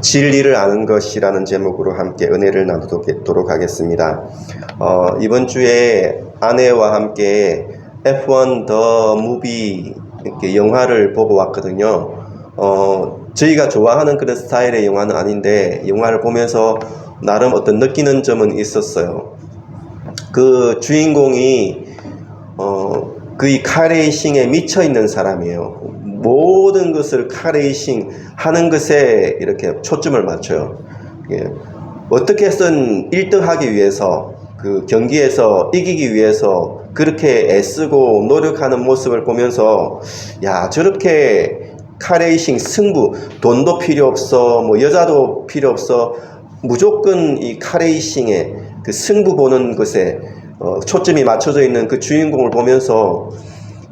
진리를 아는 것이라는 제목으로 함께 은혜를 나누도록 하겠습니다. 어, 이번 주에 아내와 함께 F1 더 무비 이렇게 영화를 보고 왔거든요. 어, 저희가 좋아하는 그런 스타일의 영화는 아닌데 영화를 보면서 나름 어떤 느끼는 점은 있었어요. 그 주인공이 어, 그이 카레이싱에 미쳐 있는 사람이에요. 모든 것을 카레이싱 하는 것에 이렇게 초점을 맞춰요. 예. 어떻게 해서든 1등 하기 위해서 그 경기에서 이기기 위해서 그렇게 애쓰고 노력하는 모습을 보면서 야 저렇게 카레이싱 승부 돈도 필요 없어 뭐 여자도 필요 없어 무조건 이 카레이싱에 그 승부 보는 것에 어, 초점이 맞춰져 있는 그 주인공을 보면서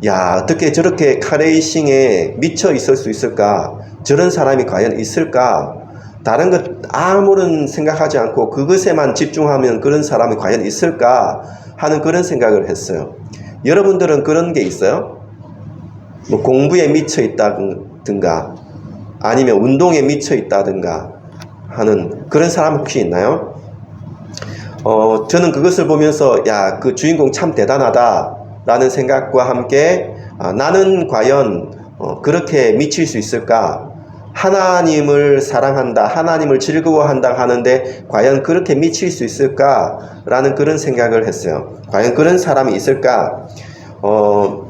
야 어떻게 저렇게 카레이싱에 미쳐 있을 수 있을까? 저런 사람이 과연 있을까? 다른 것 아무런 생각하지 않고 그것에만 집중하면 그런 사람이 과연 있을까? 하는 그런 생각을 했어요. 여러분들은 그런 게 있어요? 뭐 공부에 미쳐 있다든가 아니면 운동에 미쳐 있다든가 하는 그런 사람 혹시 있나요? 어, 저는 그것을 보면서 야, 그 주인공 참 대단하다 라는 생각과 함께 아, 나는 과연 어, 그렇게 미칠 수 있을까? 하나님을 사랑한다, 하나님을 즐거워한다 하는데 과연 그렇게 미칠 수 있을까? 라는 그런 생각을 했어요. 과연 그런 사람이 있을까? 어,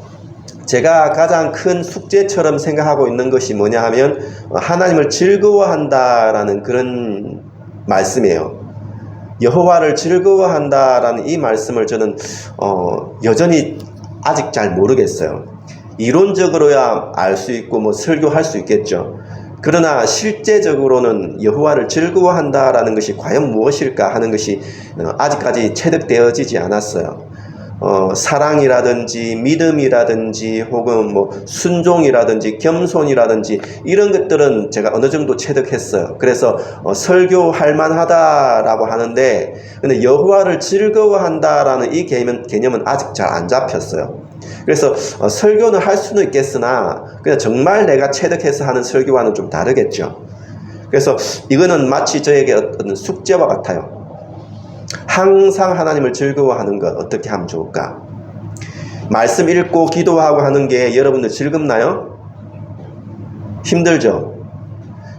제가 가장 큰 숙제처럼 생각하고 있는 것이 뭐냐 하면 어, 하나님을 즐거워한다라는 그런 말씀이에요. 여호와를 즐거워한다라는 이 말씀을 저는 어, 여전히 아직 잘 모르겠어요. 이론적으로야 알 수 있고 뭐 설교할 수 있겠죠. 그러나 실제적으로는 여호와를 즐거워한다라는 것이 과연 무엇일까 하는 것이 어, 아직까지 체득되어지지 않았어요. 어, 사랑이라든지 믿음이라든지 혹은 뭐 순종이라든지 겸손이라든지 이런 것들은 제가 어느 정도 체득했어요. 그래서 어, 설교할 만하다라고 하는데 근데 여호와를 즐거워한다라는 이 개념은, 개념은 아직 잘 안 잡혔어요. 그래서 어, 설교는 할 수는 있겠으나 그냥 정말 내가 체득해서 하는 설교와는 좀 다르겠죠. 그래서 이거는 마치 저에게 어떤 숙제와 같아요. 항상 하나님을 즐거워하는 것 어떻게 하면 좋을까? 말씀 읽고 기도하고 하는 게 여러분들 즐겁나요? 힘들죠?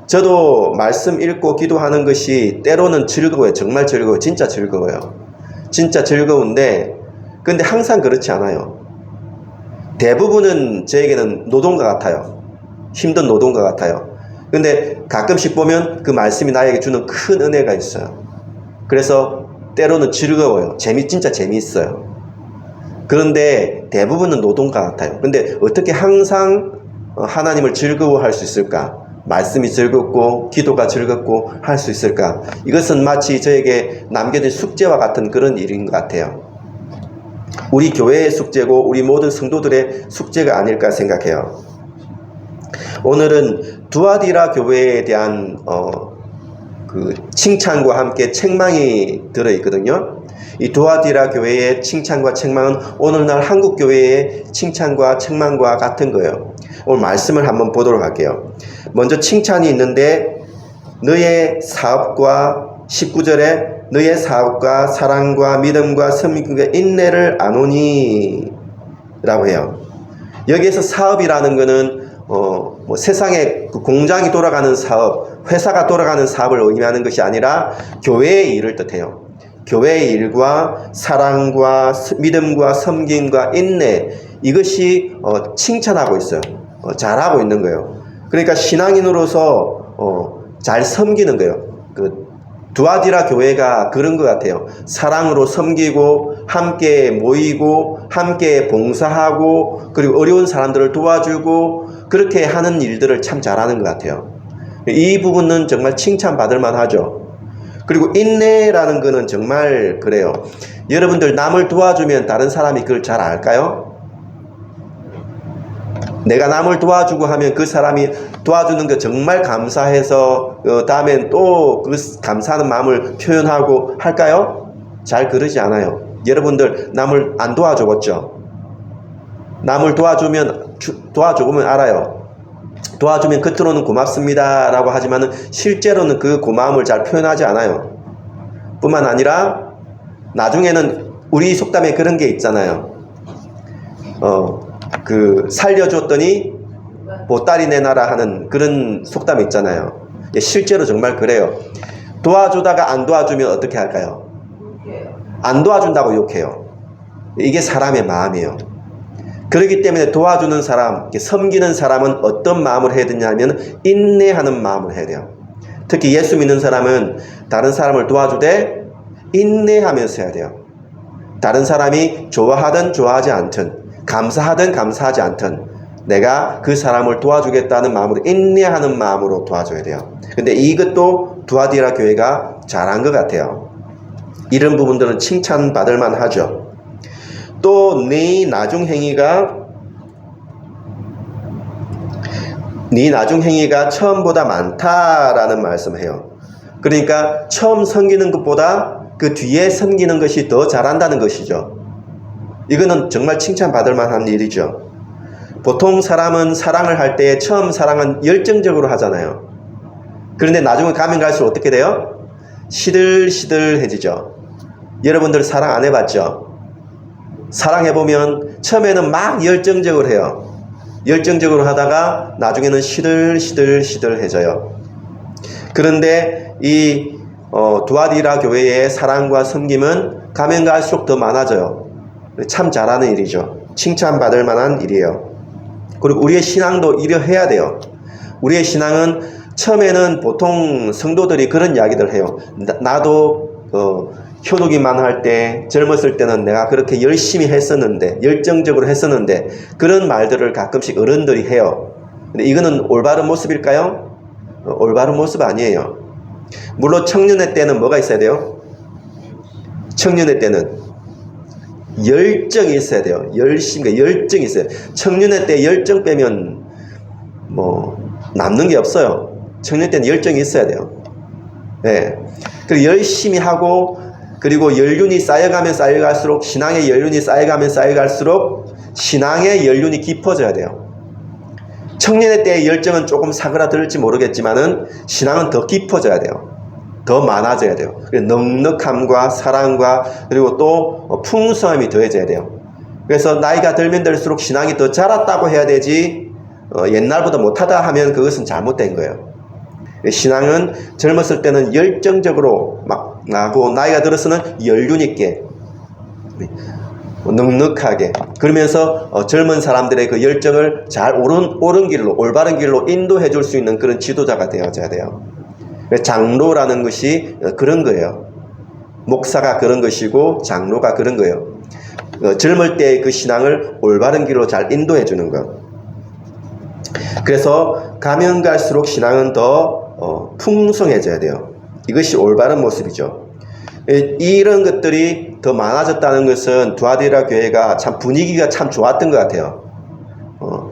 저도 말씀 읽고 기도하는 것이 때로는 즐거워요. 정말 즐거워요. 진짜 즐거워요. 진짜 즐거운데, 근데 항상 그렇지 않아요. 대부분은 저에게는 노동과 같아요. 힘든 노동과 같아요. 근데 가끔씩 보면 그 말씀이 나에게 주는 큰 은혜가 있어요. 그래서 때로는 즐거워요. 재미, 진짜 재미있어요. 그런데 대부분은 노동과 같아요. 근데 어떻게 항상 하나님을 즐거워할 수 있을까? 말씀이 즐겁고 기도가 즐겁고 할 수 있을까? 이것은 마치 저에게 남겨진 숙제와 같은 그런 일인 것 같아요. 우리 교회의 숙제고 우리 모든 성도들의 숙제가 아닐까 생각해요. 오늘은 두아디라 교회에 대한 어, 그 칭찬과 함께 책망이 들어 있거든요. 이 도아디라 교회의 칭찬과 책망은 오늘날 한국 교회의 칭찬과 책망과 같은 거예요. 오늘 말씀을 한번 보도록 할게요. 먼저 칭찬이 있는데 너의 사업과 19절에 너의 사업과 사랑과 믿음과 섬김과 인내를 아노니 라고 해요. 여기에서 사업이라는 것은 어, 뭐 세상에 그 공장이 돌아가는 사업, 회사가 돌아가는 사업을 의미하는 것이 아니라 교회의 일을 뜻해요. 교회의 일과 사랑과 믿음과 섬김과 인내 이것이 어, 칭찬하고 있어요. 어, 잘하고 있는 거예요. 그러니까 신앙인으로서 어, 잘 섬기는 거예요. 그 두아디라 교회가 그런 것 같아요. 사랑으로 섬기고 함께 모이고 함께 봉사하고 그리고 어려운 사람들을 도와주고 그렇게 하는 일들을 참 잘하는 것 같아요. 이 부분은 정말 칭찬받을 만하죠. 그리고 인내라는 것은 정말 그래요. 여러분들 남을 도와주면 다른 사람이 그걸 잘 알까요? 내가 남을 도와주고 하면 그 사람이 도와주는 거 정말 감사해서 어, 다음엔 또 그 감사하는 마음을 표현하고 할까요? 잘 그러지 않아요. 여러분들 남을 안 도와줘봤죠? 남을 도와주면 주, 도와주면 알아요. 도와주면 겉으로는 고맙습니다. 라고 하지만은 실제로는 그 고마움을 잘 표현하지 않아요. 뿐만 아니라 나중에는 우리 속담에 그런 게 있잖아요. 어, 그 살려줬더니 보따리 내놔라 하는 그런 속담이 있잖아요. 예, 실제로 정말 그래요. 도와주다가 안 도와주면 어떻게 할까요? 안 도와준다고 욕해요. 이게 사람의 마음이에요. 그렇기 때문에 도와주는 사람, 섬기는 사람은 어떤 마음을 해야 되냐면 인내하는 마음을 해야 돼요. 특히 예수 믿는 사람은 다른 사람을 도와주되 인내하면서 해야 돼요. 다른 사람이 좋아하든 좋아하지 않든 감사하든 감사하지 않든 내가 그 사람을 도와주겠다는 마음으로 인내하는 마음으로 도와줘야 돼요. 근데 이것도 두아디라 교회가 잘한 것 같아요. 이런 부분들은 칭찬받을 만하죠. 또 네 나중 행위가 네 나중 행위가 처음보다 많다라는 말씀을 해요. 그러니까 처음 섬기는 것보다 그 뒤에 섬기는 것이 더 잘한다는 것이죠. 이거는 정말 칭찬받을 만한 일이죠. 보통 사람은 사랑을 할 때 처음 사랑은 열정적으로 하잖아요. 그런데 나중에 가면 갈수록 어떻게 돼요? 시들시들해지죠. 여러분들 사랑 안 해봤죠? 사랑해보면 처음에는 막 열정적으로 해요. 열정적으로 하다가 나중에는 시들시들시들해져요. 그런데 이 어, 두아디라 교회의 사랑과 섬김은 가면 갈수록 더 많아져요. 참 잘하는 일이죠. 칭찬받을 만한 일이에요. 그리고 우리의 신앙도 이러해야 돼요. 우리의 신앙은 처음에는 보통 성도들이 그런 이야기들 해요. 나, 도 어, 효도기만 할 때 젊었을 때는 내가 그렇게 열심히 했었는데 열정적으로 했었는데 그런 말들을 가끔씩 어른들이 해요. 근데 이거는 올바른 모습일까요? 어, 올바른 모습 아니에요. 물론 청년의 때는 뭐가 있어야 돼요? 청년의 때는 열정이 있어야 돼요. 열심히, 열정이 있어요. 청년의 때 열정 빼면 뭐 남는 게 없어요. 청년 때는 열정이 있어야 돼요. 예. 네. 그리고 열심히 하고 그리고 연륜이 쌓여가면 쌓여갈수록 신앙의 연륜이 쌓여가면 쌓여갈수록 신앙의 연륜이 깊어져야 돼요. 청년의 때의 열정은 조금 사그라들지 모르겠지만은 신앙은 더 깊어져야 돼요. 더 많아져야 돼요. 넉넉함과 사랑과 그리고 또 풍성함이 더해져야 돼요. 그래서 나이가 들면 들수록 신앙이 더 자랐다고 해야 되지 어, 옛날보다 못하다 하면 그것은 잘못된 거예요. 신앙은 젊었을 때는 열정적으로 막 나고 나이가 들어서는 연륜 있게 넉넉하게 그러면서 어, 젊은 사람들의 그 열정을 잘 옳은, 옳은 길로 올바른 길로 인도해 줄 수 있는 그런 지도자가 되어져야 돼요. 장로라는 것이 그런 거예요. 목사가 그런 것이고 장로가 그런 거예요. 어, 젊을 때의 그 신앙을 올바른 길로 잘 인도해 주는 것. 그래서 가면 갈수록 신앙은 더 어, 풍성해져야 돼요. 이것이 올바른 모습이죠. 이런 것들이 더 많아졌다는 것은 두아디라 교회가 참 분위기가 참 좋았던 것 같아요. 어,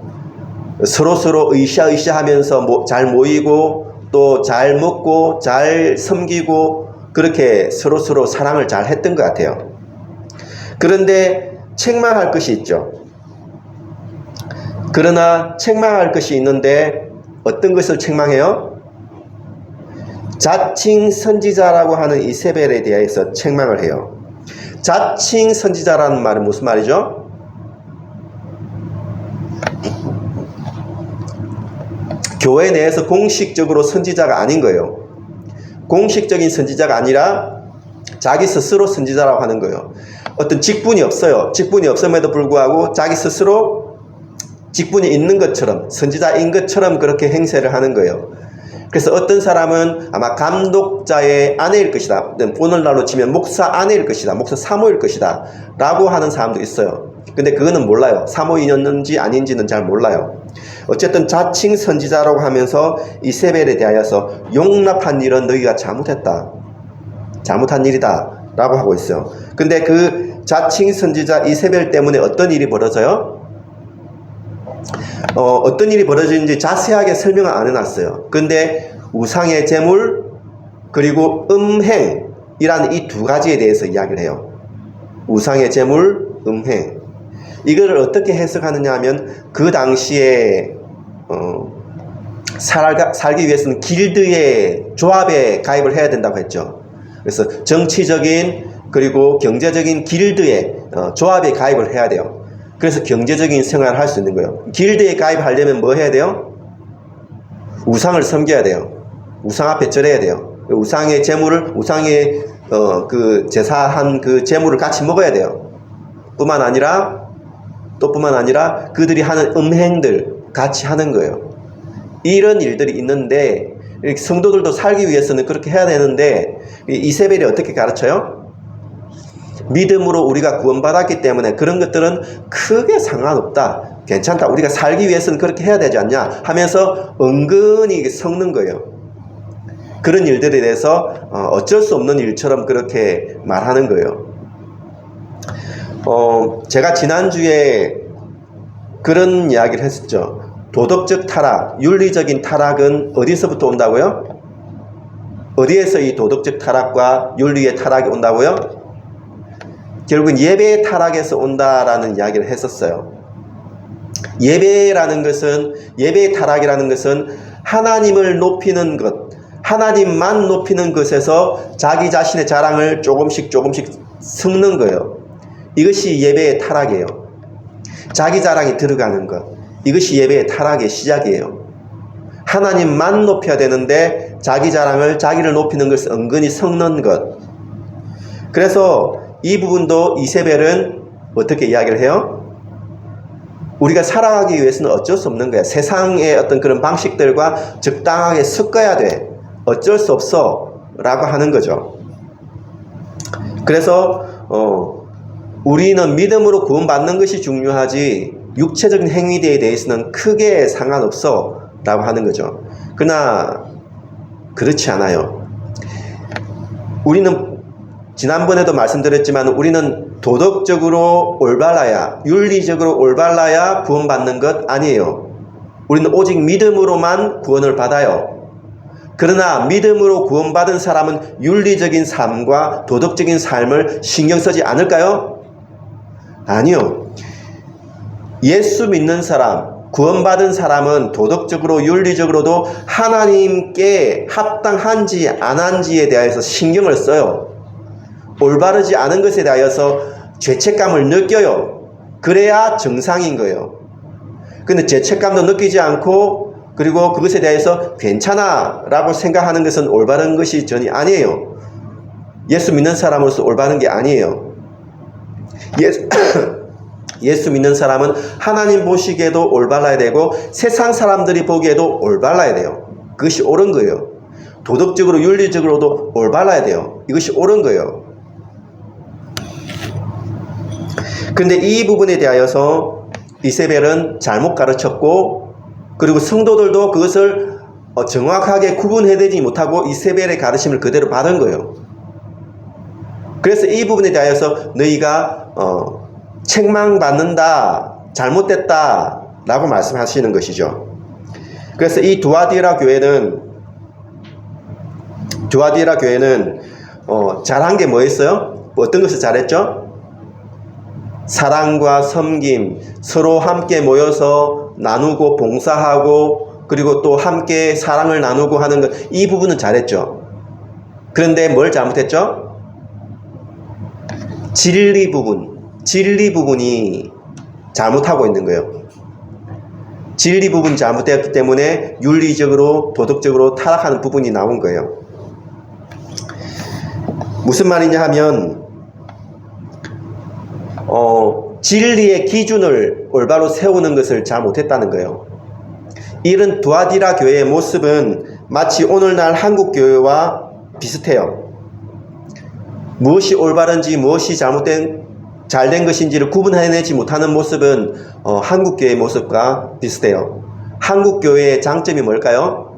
서로 서로 의샤의샤 하면서 모, 잘 모이고 또 잘 먹고 잘 섬기고 그렇게 서로 서로 사랑을 잘 했던 것 같아요. 그런데 책망할 것이 있죠. 그러나 책망할 것이 있는데 어떤 것을 책망해요? 자칭 선지자라고 하는 이세벨에 대해서 책망을 해요. 자칭 선지자라는 말은 무슨 말이죠? 교회 내에서 공식적으로 선지자가 아닌 거예요. 공식적인 선지자가 아니라 자기 스스로 선지자라고 하는 거예요. 어떤 직분이 없어요. 직분이 없음에도 불구하고 자기 스스로 직분이 있는 것처럼 선지자인 것처럼 그렇게 행세를 하는 거예요. 그래서 어떤 사람은 아마 감독자의 아내일 것이다. 오늘날로 치면 목사 아내일 것이다. 목사 사모일 것이다. 라고 하는 사람도 있어요. 근데 그거는 몰라요. 사모인이었는지 아닌지는 잘 몰라요. 어쨌든 자칭 선지자라고 하면서 이세벨에 대하여서 용납한 일은 너희가 잘못했다. 잘못한 일이다. 라고 하고 있어요. 근데 그 자칭 선지자 이세벨 때문에 어떤 일이 벌어져요? 어, 어떤 일이 벌어지는지 자세하게 설명을 안 해놨어요. 근데 우상의 재물 그리고 음행이라는 이 두 가지에 대해서 이야기를 해요. 우상의 재물, 음행. 이거를 어떻게 해석하느냐 하면 그 당시에 어, 살가, 살기 위해서는 길드의 조합에 가입을 해야 된다고 했죠. 그래서 정치적인 그리고 경제적인 길드의 어, 조합에 가입을 해야 돼요. 그래서 경제적인 생활을 할 수 있는 거예요. 길드에 가입하려면 뭐 해야 돼요? 우상을 섬겨야 돼요. 우상 앞에 절해야 돼요. 우상의 재물을 우상의 어, 그 제사한 그 재물을 같이 먹어야 돼요. 뿐만 아니라 또 뿐만 아니라 그들이 하는 음행들 같이 하는 거예요. 이런 일들이 있는데 성도들도 살기 위해서는 그렇게 해야 되는데 이 이세벨이 어떻게 가르쳐요? 믿음으로 우리가 구원받았기 때문에 그런 것들은 크게 상관없다. 괜찮다. 우리가 살기 위해서는 그렇게 해야 되지 않냐 하면서 은근히 섞는 거예요. 그런 일들에 대해서 어, 어쩔 수 없는 일처럼 그렇게 말하는 거예요. 어, 제가 지난주에 그런 이야기를 했었죠. 도덕적 타락, 윤리적인 타락은 어디서부터 온다고요? 어디에서 이 도덕적 타락과 윤리의 타락이 온다고요? 결국은 예배의 타락에서 온다라는 이야기를 했었어요. 예배라는 것은, 예배의 타락이라는 것은 하나님을 높이는 것, 하나님만 높이는 것에서 자기 자신의 자랑을 조금씩 조금씩 섞는 거예요. 이것이 예배의 타락이에요. 자기 자랑이 들어가는 것. 이것이 예배의 타락의 시작이에요. 하나님만 높여야 되는데 자기 자랑을 자기를 높이는 것을 은근히 섞는 것. 그래서 이 부분도 이세벨은 어떻게 이야기를 해요? 우리가 살아가기 위해서는 어쩔 수 없는 거야. 세상의 어떤 그런 방식들과 적당하게 섞어야 돼. 어쩔 수 없어. 라고 하는 거죠. 그래서, 어, 우리는 믿음으로 구원받는 것이 중요하지, 육체적인 행위에 대해서는 크게 상관없어. 라고 하는 거죠. 그러나, 그렇지 않아요. 우리는 지난번에도 말씀드렸지만 우리는 도덕적으로 올바라야, 윤리적으로 올바라야 구원받는 것 아니에요. 우리는 오직 믿음으로만 구원을 받아요. 그러나 믿음으로 구원받은 사람은 윤리적인 삶과 도덕적인 삶을 신경 쓰지 않을까요? 아니요. 예수 믿는 사람, 구원받은 사람은 도덕적으로 윤리적으로도 하나님께 합당한지 안 한지에 대해서 신경을 써요. 올바르지 않은 것에 대하여서 죄책감을 느껴요. 그래야 정상인 거예요. 근데 죄책감도 느끼지 않고 그리고 그것에 대해서 괜찮아 라고 생각하는 것은 올바른 것이 전혀 아니에요. 예수 믿는 사람으로서 올바른 게 아니에요. 예수, 예수 믿는 사람은 하나님 보시기에도 올바라야 되고 세상 사람들이 보기에도 올바라야 돼요. 그것이 옳은 거예요. 도덕적으로 윤리적으로도 올바라야 돼요. 이것이 옳은 거예요. 근데 이 부분에 대하여서 이세벨은 잘못 가르쳤고 그리고 성도들도 그것을 어, 정확하게 구분해내지 못하고 이세벨의 가르침을 그대로 받은 거예요. 그래서 이 부분에 대하여서 너희가 어, 책망받는다, 잘못됐다 라고 말씀하시는 것이죠. 그래서 이 두아디라 교회는 두아디라 교회는 어, 잘한 게 뭐였어요? 어떤 것을 잘했죠? 사랑과 섬김, 서로 함께 모여서 나누고 봉사하고 그리고 또 함께 사랑을 나누고 하는 것, 이 부분은 잘했죠. 그런데 뭘 잘못했죠? 진리 부분, 진리 부분이 잘못하고 있는 거예요. 진리 부분이 잘못되었기 때문에 윤리적으로, 도덕적으로 타락하는 부분이 나온 거예요. 무슨 말이냐 하면, 어, 진리의 기준을 올바로 세우는 것을 잘 못했다는 거예요. 이런 두아디라 교회의 모습은 마치 오늘날 한국 교회와 비슷해요. 무엇이 올바른지 무엇이 잘못된 잘된 것인지를 구분해내지 못하는 모습은 어, 한국 교회의 모습과 비슷해요. 한국 교회의 장점이 뭘까요?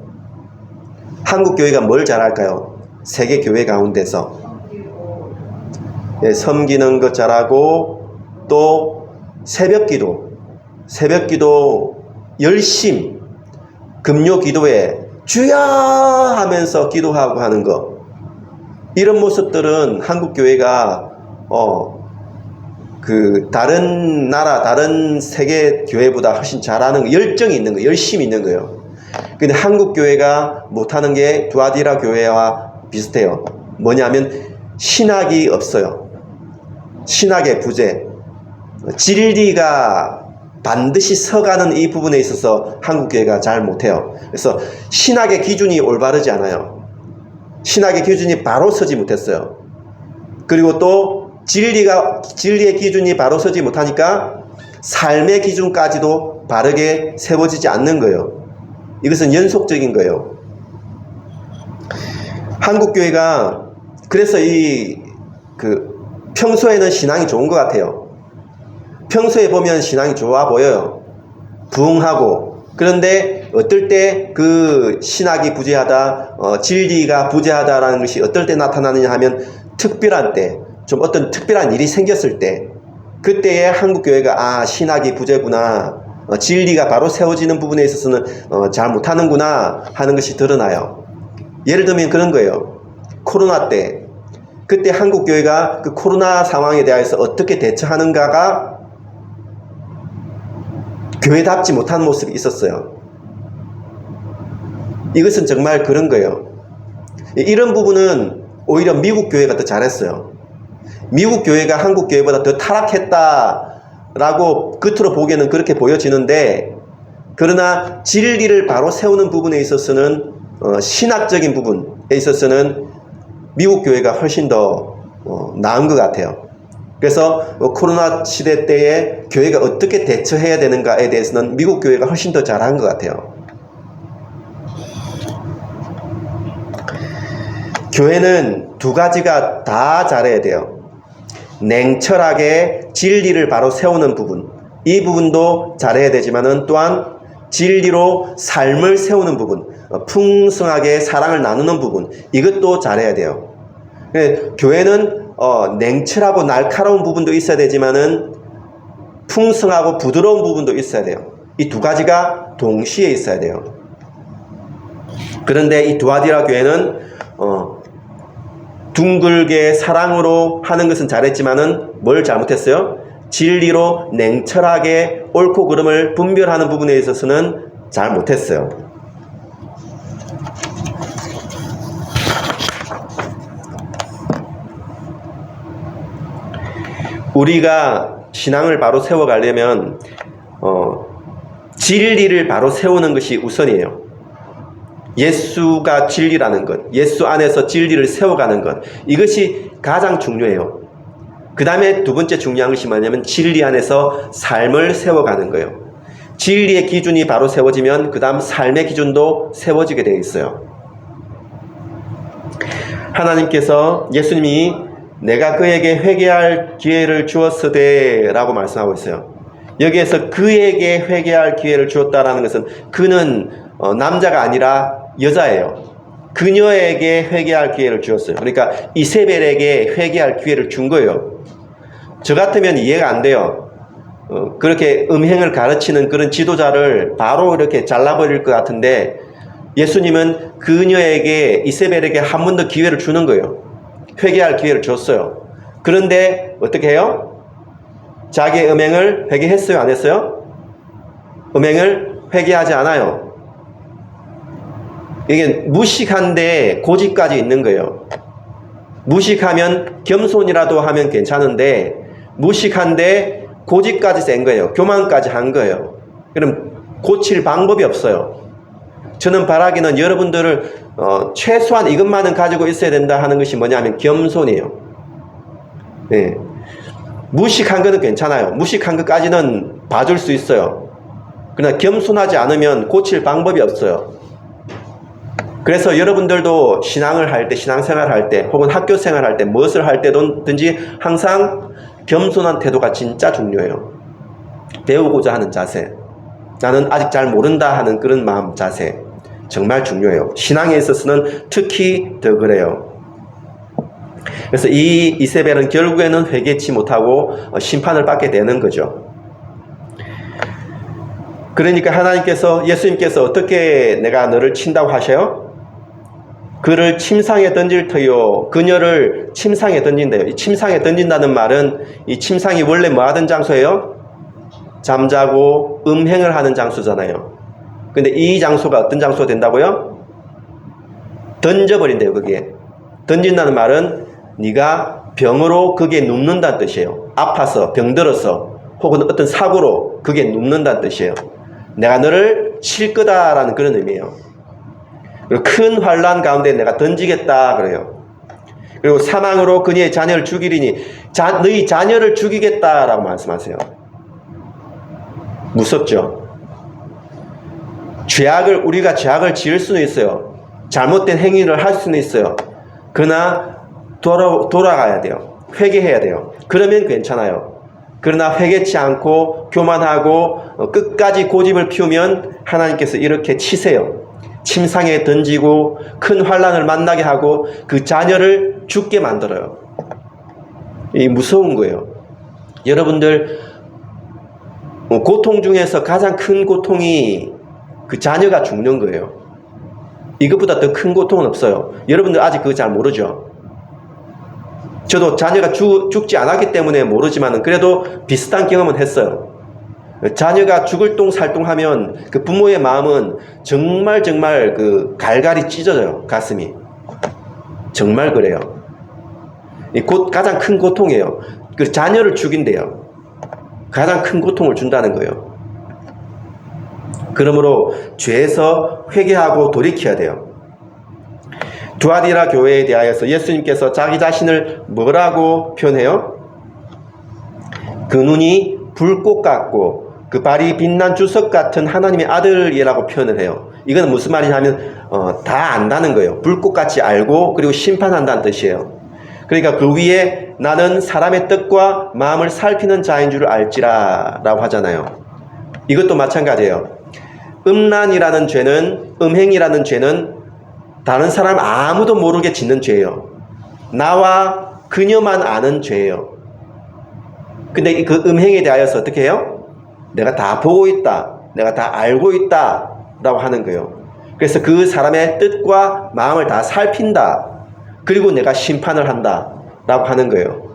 한국 교회가 뭘 잘할까요? 세계 교회 가운데서 예, 섬기는 것 잘하고 또 새벽 기도, 새벽 기도 열심, 금요 기도에 주야 하면서 기도하고 하는 것. 이런 모습들은 한국 교회가 어, 그 다른 나라, 다른 세계 교회보다 훨씬 잘하는 거, 열정이 있는 거, 열심이 있는 거예요. 근데 한국 교회가 못하는 게 두아디라 교회와 비슷해요. 뭐냐면 신학이 없어요. 신학의 부재. 진리가 반드시 서가는 이 부분에 있어서 한국 교회가 잘 못해요. 그래서 신학의 기준이 올바르지 않아요. 신학의 기준이 바로 서지 못했어요. 그리고 또 진리가 진리의 기준이 바로 서지 못하니까 삶의 기준까지도 바르게 세워지지 않는 거예요. 이것은 연속적인 거예요. 한국 교회가 그래서 이 그 평소에는 신앙이 좋은 것 같아요. 평소에 보면 신앙이 좋아 보여요. 부흥하고 그런데 어떨 때 그 신학이 부재하다, 어, 진리가 부재하다라는 것이 어떨 때 나타나느냐 하면 특별한 때, 좀 어떤 특별한 일이 생겼을 때, 그때에 한국 교회가 아 신학이 부재구나, 어, 진리가 바로 세워지는 부분에 있어서는 어, 잘 못하는구나 하는 것이 드러나요. 예를 들면 그런 거예요. 코로나 때 그때 한국 교회가 그 코로나 상황에 대해서 어떻게 대처하는가가 교회답지 못한 모습이 있었어요. 이것은 정말 그런 거예요. 이런 부분은 오히려 미국 교회가 더 잘했어요. 미국 교회가 한국 교회보다 더 타락했다라고 겉으로 보기에는 그렇게 보여지는데 그러나 진리를 바로 세우는 부분에 있어서는 어, 신학적인 부분에 있어서는 미국 교회가 훨씬 더 어, 나은 것 같아요. 그래서 어, 코로나 시대 때에 교회가 어떻게 대처해야 되는가에 대해서는 미국 교회가 훨씬 더 잘한 것 같아요. 교회는 두 가지가 다 잘해야 돼요. 냉철하게 진리를 바로 세우는 부분. 이 부분도 잘해야 되지만은 또한 진리로 삶을 세우는 부분, 어, 풍성하게 사랑을 나누는 부분, 이것도 잘해야 돼요. 예, 교회는 어, 냉철하고 날카로운 부분도 있어야 되지만은 풍성하고 부드러운 부분도 있어야 돼요. 이 두 가지가 동시에 있어야 돼요. 그런데 이 두아디라 교회는 어, 둥글게 사랑으로 하는 것은 잘했지만은 뭘 잘못했어요? 진리로 냉철하게 옳고 그름을 분별하는 부분에 있어서는 잘 못했어요. 우리가 신앙을 바로 세워가려면 어, 진리를 바로 세우는 것이 우선이에요. 예수가 진리라는 것, 예수 안에서 진리를 세워가는 것, 이것이 가장 중요해요. 그 다음에 두 번째 중요한 것이 뭐냐면 진리 안에서 삶을 세워가는 거예요. 진리의 기준이 바로 세워지면 그 다음 삶의 기준도 세워지게 되어 있어요. 하나님께서 예수님이 내가 그에게 회개할 기회를 주었으되 라고 말씀하고 있어요. 여기에서 그에게 회개할 기회를 주었다라는 것은 그는 어, 남자가 아니라 여자예요. 그녀에게 회개할 기회를 주었어요. 그러니까 이세벨에게 회개할 기회를 준 거예요. 저 같으면 이해가 안 돼요. 어, 그렇게 음행을 가르치는 그런 지도자를 바로 이렇게 잘라버릴 것 같은데 예수님은 그녀에게 이세벨에게 한 번 더 기회를 주는 거예요. 회개할 기회를 줬어요. 그런데 어떻게 해요? 자기의 음행을 회개했어요? 안 했어요? 음행을 회개하지 않아요. 이게 무식한데 고집까지 있는 거예요. 무식하면 겸손이라도 하면 괜찮은데 무식한데 고집까지 센 거예요. 교만까지 한 거예요. 그럼 고칠 방법이 없어요. 저는 바라기는 여러분들을 어, 최소한 이것만은 가지고 있어야 된다 하는 것이 뭐냐면 겸손이에요. 네. 무식한 것은 괜찮아요. 무식한 것까지는 봐줄 수 있어요. 그러나 겸손하지 않으면 고칠 방법이 없어요. 그래서 여러분들도 신앙을 할 때, 신앙생활 할 때, 혹은 학교 생활 할 때, 무엇을 할 때든지 항상 겸손한 태도가 진짜 중요해요. 배우고자 하는 자세. 나는 아직 잘 모른다 하는 그런 마음 자세. 정말 중요해요. 신앙에 있어서는 특히 더 그래요. 그래서 이 이세벨은 결국에는 회개치 못하고 어, 심판을 받게 되는 거죠. 그러니까 하나님께서 예수님께서 어떻게 내가 너를 친다고 하셔요? 그를 침상에 던질 터요. 그녀를 침상에 던진대요. 이 침상에 던진다는 말은 이 침상이 원래 뭐 하던 장소예요? 잠자고 음행을 하는 장소잖아요. 근데 이 장소가 어떤 장소가 된다고요? 던져버린대요, 거기에. 던진다는 말은 네가 병으로 거기에 눕는다는 뜻이에요. 아파서, 병들어서, 혹은 어떤 사고로 거기에 눕는다는 뜻이에요. 내가 너를 칠 거다라는 그런 의미예요. 그리고 큰 환란 가운데 내가 던지겠다 그래요. 그리고 사망으로 그녀의 자녀를 죽이리니 자, 너희 자녀를 죽이겠다라고 말씀하세요. 무섭죠? 죄악을 우리가 죄악을 지을 수는 있어요. 잘못된 행위를 할 수는 있어요. 그러나 돌아 돌아가야 돼요. 회개해야 돼요. 그러면 괜찮아요. 그러나 회개치 않고 교만하고 어, 끝까지 고집을 피우면 하나님께서 이렇게 치세요. 침상에 던지고 큰 환란을 만나게 하고 그 자녀를 죽게 만들어요. 이 무서운 거예요. 여러분들 어, 고통 중에서 가장 큰 고통이 그 자녀가 죽는 거예요. 이것보다 더 큰 고통은 없어요. 여러분들 아직 그거 잘 모르죠? 저도 자녀가 죽, 죽지 않았기 때문에 모르지만 그래도 비슷한 경험은 했어요. 자녀가 죽을 똥 살똥하면 그 부모의 마음은 정말 정말 그 갈갈이 찢어져요. 가슴이. 정말 그래요. 이곧 가장 큰 고통이에요. 그 자녀를 죽인대요. 가장 큰 고통을 준다는 거예요. 그러므로 죄에서 회개하고 돌이켜야 돼요. 두아디라 교회에 대하여서 예수님께서 자기 자신을 뭐라고 표현해요? 그 눈이 불꽃 같고 그 발이 빛난 주석 같은 하나님의 아들이라고 표현을 해요. 이건 무슨 말이냐면 어, 다 안다는 거예요. 불꽃같이 알고 그리고 심판한다는 뜻이에요. 그러니까 그 위에 나는 사람의 뜻과 마음을 살피는 자인 줄 알지라 라고 하잖아요. 이것도 마찬가지예요. 음란이라는 죄는 음행이라는 죄는 다른 사람 아무도 모르게 짓는 죄예요. 나와 그녀만 아는 죄예요. 근데 그 음행에 대하여서 어떻게 해요? 내가 다 보고 있다. 내가 다 알고 있다. 라고 하는 거예요. 그래서 그 사람의 뜻과 마음을 다 살핀다. 그리고 내가 심판을 한다. 라고 하는 거예요.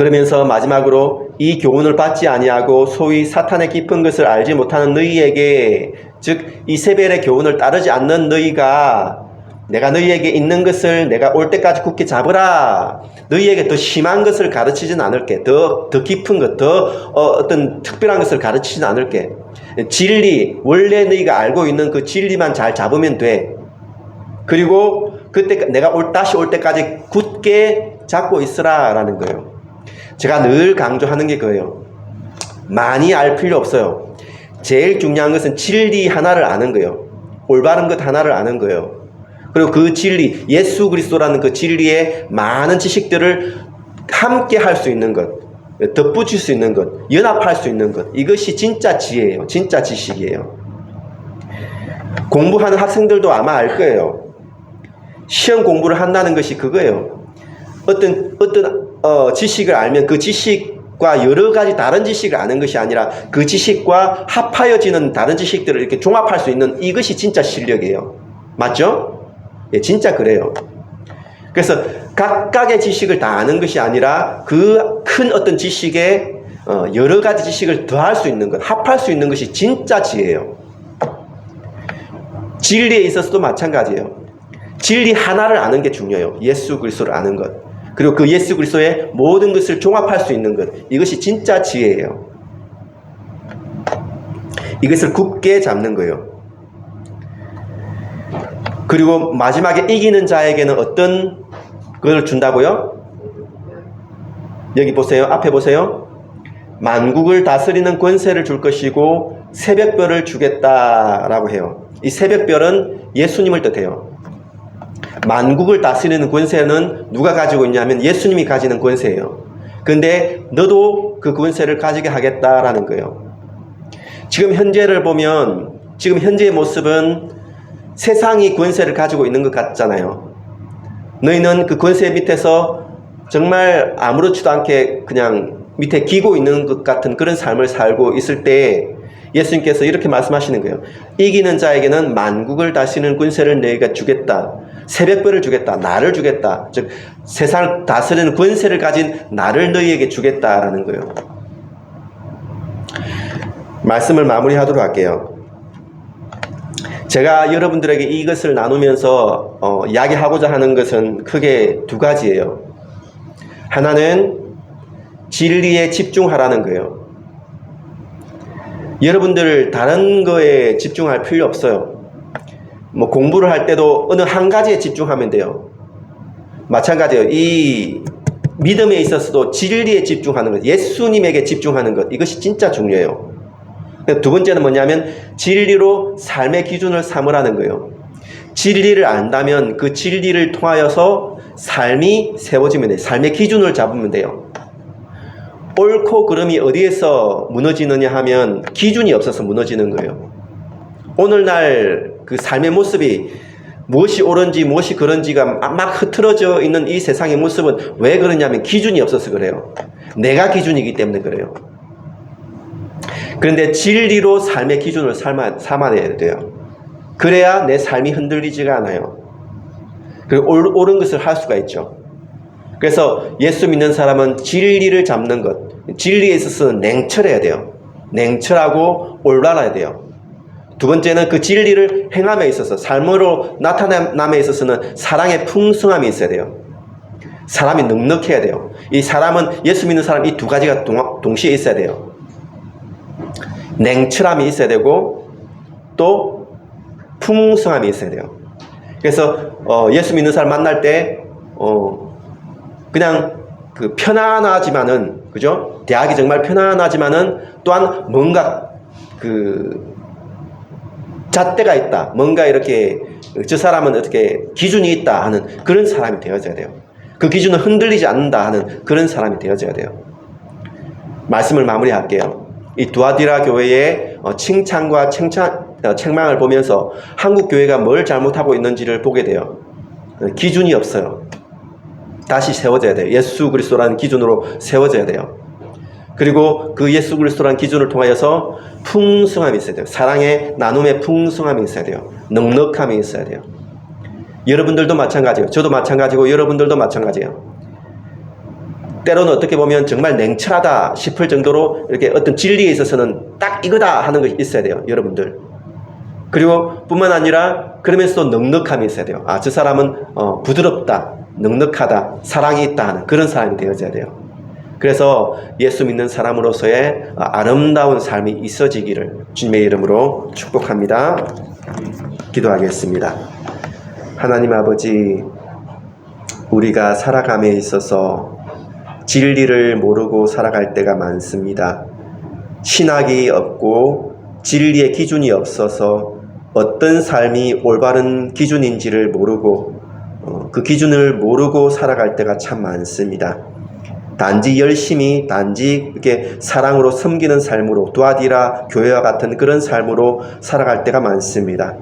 그러면서 마지막으로 이 교훈을 받지 아니하고 소위 사탄의 깊은 것을 알지 못하는 너희에게 즉 이세벨의 교훈을 따르지 않는 너희가 내가 너희에게 있는 것을 내가 올 때까지 굳게 잡으라. 너희에게 더 심한 것을 가르치진 않을게. 더, 더 깊은 것, 더 어, 떤 특별한 것을 가르치진 않을게. 진리, 원래 너희가 알고 있는 그 진리만 잘 잡으면 돼. 그리고 그때 내가 올, 다시 올 때까지 굳게 잡고 있으라 라는 거예요. 제가 늘 강조하는 게 그거예요. 많이 알 필요 없어요. 제일 중요한 것은 진리 하나를 아는 거예요. 올바른 것 하나를 아는 거예요. 그리고 그 진리, 예수 그리스도라는 그 진리의 많은 지식들을 함께 할 수 있는 것, 덧붙일 수 있는 것, 연합할 수 있는 것, 이것이 진짜 지혜예요. 진짜 지식이에요. 공부하는 학생들도 아마 알 거예요. 시험 공부를 한다는 것이 그거예요. 어떤, 어떤, 어, 지식을 알면 그 지식과 여러 가지 다른 지식을 아는 것이 아니라 그 지식과 합하여지는 다른 지식들을 이렇게 종합할 수 있는 이것이 진짜 실력이에요. 맞죠? 예, 진짜 그래요. 그래서 각각의 지식을 다 아는 것이 아니라 그 큰 어떤 지식에 어, 여러 가지 지식을 더할 수 있는 것, 합할 수 있는 것이 진짜 지혜예요. 진리에 있어서도 마찬가지예요. 진리 하나를 아는 게 중요해요. 예수 그리스도를 아는 것. 그리고 그 예수 그리스도의 모든 것을 종합할 수 있는 것. 이것이 진짜 지혜예요. 이것을 굳게 잡는 거예요. 그리고 마지막에 이기는 자에게는 어떤 것을 준다고요? 여기 보세요. 앞에 보세요. 만국을 다스리는 권세를 줄 것이고 새벽별을 주겠다라고 해요. 이 새벽별은 예수님을 뜻해요. 만국을 다스리는 권세는 누가 가지고 있냐면 예수님이 가지는 권세예요. 근데 너도 그 권세를 가지게 하겠다라는 거예요. 지금 현재를 보면 지금 현재의 모습은 세상이 권세를 가지고 있는 것 같잖아요. 너희는 그 권세 밑에서 정말 아무렇지도 않게 그냥 밑에 기고 있는 것 같은 그런 삶을 살고 있을 때 예수님께서 이렇게 말씀하시는 거예요. 이기는 자에게는 만국을 다스리는 권세를 너희가 주겠다. 새벽별을 주겠다. 나를 주겠다. 즉 세상을 다스리는 권세를 가진 나를 너희에게 주겠다라는 거예요. 말씀을 마무리하도록 할게요. 제가 여러분들에게 이것을 나누면서 어, 이야기하고자 하는 것은 크게 두 가지예요. 하나는 진리에 집중하라는 거예요. 여러분들 다른 거에 집중할 필요 없어요. 뭐 공부를 할 때도 어느 한 가지에 집중하면 돼요. 마찬가지예요. 이 믿음에 있어서도 진리에 집중하는 것, 예수님에게 집중하는 것, 이것이 진짜 중요해요. 두 번째는 뭐냐면 진리로 삶의 기준을 삼으라는 거예요. 진리를 안다면 그 진리를 통하여서 삶이 세워지면 돼요. 삶의 기준을 잡으면 돼요. 옳고 그름이 어디에서 무너지느냐 하면 기준이 없어서 무너지는 거예요. 오늘날 그 삶의 모습이 무엇이 옳은지 무엇이 그런지가 막 흐트러져 있는 이 세상의 모습은 왜 그러냐면 기준이 없어서 그래요. 내가 기준이기 때문에 그래요. 그런데 진리로 삶의 기준을 삼아, 삼아야 돼요. 그래야 내 삶이 흔들리지가 않아요. 그리고 옳, 옳은 것을 할 수가 있죠. 그래서 예수 믿는 사람은 진리를 잡는 것, 진리에 있어서는 냉철해야 돼요. 냉철하고 올바라야 돼요. 두 번째는 그 진리를 행함에 있어서 삶으로 나타남에 있어서는 사랑의 풍성함이 있어야 돼요. 사람이 넉넉해야 돼요. 이 사람은 예수 믿는 사람 이 두 가지가 동, 동시에 있어야 돼요. 냉철함이 있어야 되고 또 풍성함이 있어야 돼요. 그래서 어, 예수 믿는 사람 만날 때 어, 그냥 그 편안하지만은 그죠? 대학이 정말 편안하지만은 또한 뭔가 그 잣대가 있다. 뭔가 이렇게 저 사람은 어떻게 기준이 있다 하는 그런 사람이 되어져야 돼요. 그 기준은 흔들리지 않는다 하는 그런 사람이 되어져야 돼요. 말씀을 마무리할게요. 이 두아디라 교회의 어, 칭찬과 칭찬, 어, 책망을 보면서 한국 교회가 뭘 잘못하고 있는지를 보게 돼요. 어, 기준이 없어요. 다시 세워져야 돼요. 예수 그리스도라는 기준으로 세워져야 돼요. 그리고 그 예수 그리스도라는 기준을 통하여서 풍성함이 있어야 돼요. 사랑의 나눔의 풍성함이 있어야 돼요. 넉넉함이 있어야 돼요. 여러분들도 마찬가지예요. 저도 마찬가지고 여러분들도 마찬가지예요. 때로는 어떻게 보면 정말 냉철하다 싶을 정도로 이렇게 어떤 진리에 있어서는 딱 이거다 하는 것이 있어야 돼요. 여러분들. 그리고 뿐만 아니라 그러면서도 넉넉함이 있어야 돼요. 아, 저 사람은 어, 부드럽다, 넉넉하다, 사랑이 있다 하는 그런 사람이 되어져야 돼요. 그래서 예수 믿는 사람으로서의 아름다운 삶이 있어지기를 주님의 이름으로 축복합니다. 기도하겠습니다. 하나님 아버지, 우리가 살아감에 있어서 진리를 모르고 살아갈 때가 많습니다. 신학이 없고 진리의 기준이 없어서 어떤 삶이 올바른 기준인지를 모르고 어, 그 기준을 모르고 살아갈 때가 참 많습니다. 단지 열심히 단지 이렇게 사랑으로 섬기는 삶으로 두아디라 교회와 같은 그런 삶으로 살아갈 때가 많습니다.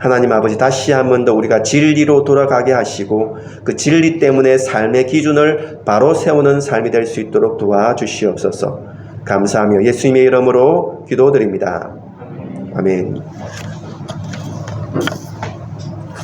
하나님 아버지 다시 한 번 더 우리가 진리로 돌아가게 하시고 그 진리 때문에 삶의 기준을 바로 세우는 삶이 될 수 있도록 도와주시옵소서. 감사하며 예수님의 이름으로 기도드립니다. 아멘.